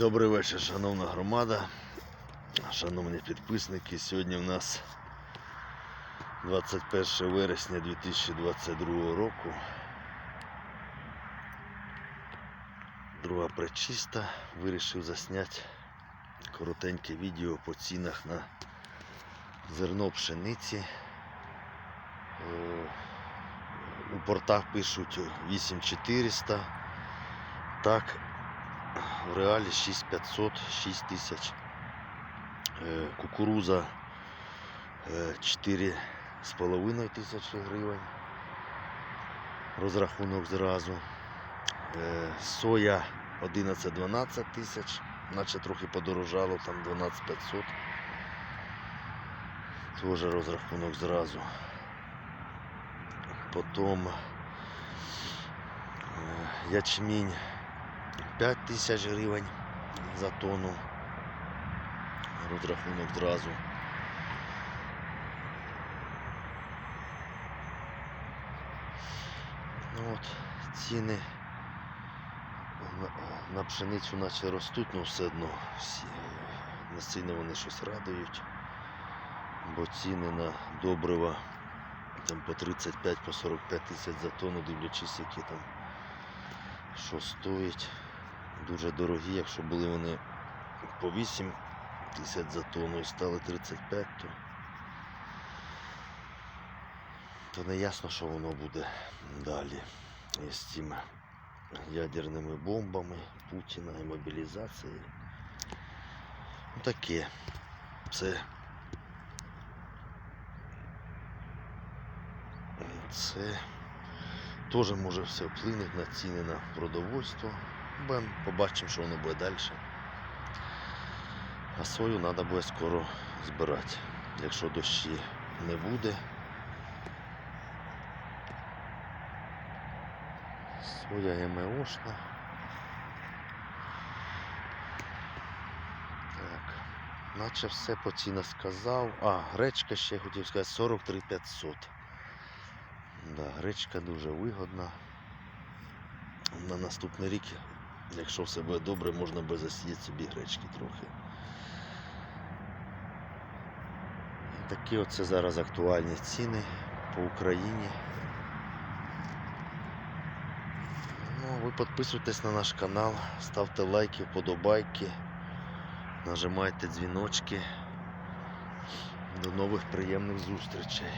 Добрий вечір, шановна громада, шановні підписники. Сьогодні в нас 21 вересня 2022 року. Друга пречиста. Вирішив засняти коротеньке відео по цінах на зерно пшениці. Е, У портах пишуть 8400. Так, в реалі 6500, 6000. Е, Кукуруза е, 4,5 тисячі гривень. Розрахунок зразу. Е, Соя 11-12 тисяч, наче трохи подорожало, там 12500. Теж розрахунок зразу. Потім е, ячмінь 5 тисяч гривень за тонну. Розрахунок зразу. Ну от, ціни на, на пшеницю наче ростуть, але все одно не сильно вони щось радують, бо ціни на добрива там по 35 по 45 тисяч за тонну, дивлячись, які там що стоїть. Дуже дорогі, якщо були вони по 8 тисяч за тонну і стали 35, то, то не ясно, що воно буде далі із цими ядерними бомбами Путіна і мобілізацією. Ну, таке. Це це теж може все вплинути на ціни на продовольство. Будемо побачимо, що воно буде далі. А сою треба буде скоро збирати. Якщо дощі не буде. Соя ГМОшна. Так. Наче все по цінах сказав. А, гречка ще хотів сказати 43 500. Да, гречка дуже вигодна. На наступний рік, якщо все буде добре, можна буде засіяти собі гречки трохи. Такі оце зараз актуальні ціни по Україні. Ну, ви підписуйтесь на наш канал, ставте лайки, вподобайки, нажимайте дзвіночки. До нових приємних зустрічей.